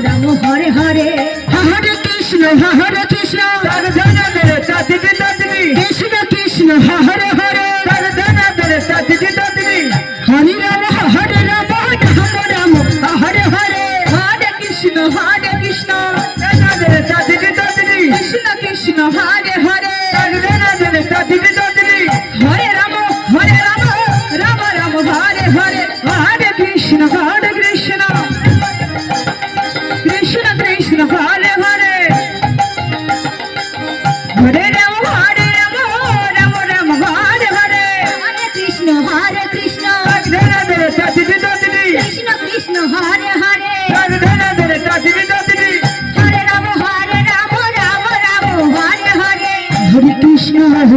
Ram Hare Hare. Hare Krishna Hare Krishna. Krishna Krishna Hare Hare. Hare Ram Hare Ram Ram Ram Hare Hare. Hare Krishna Hare Krishna. Krishna Krishna Hare Hare. Hare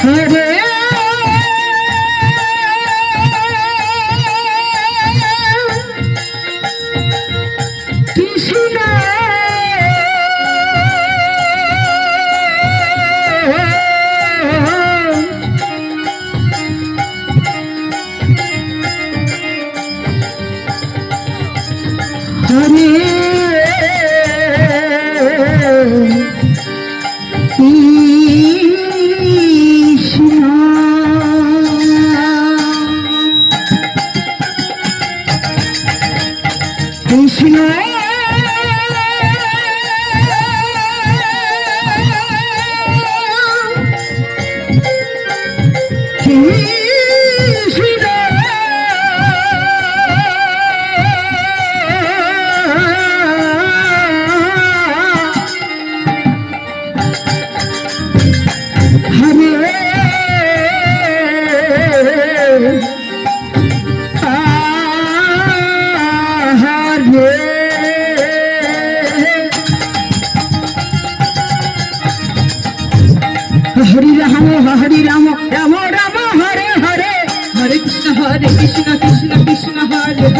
Hare Krishna Krishna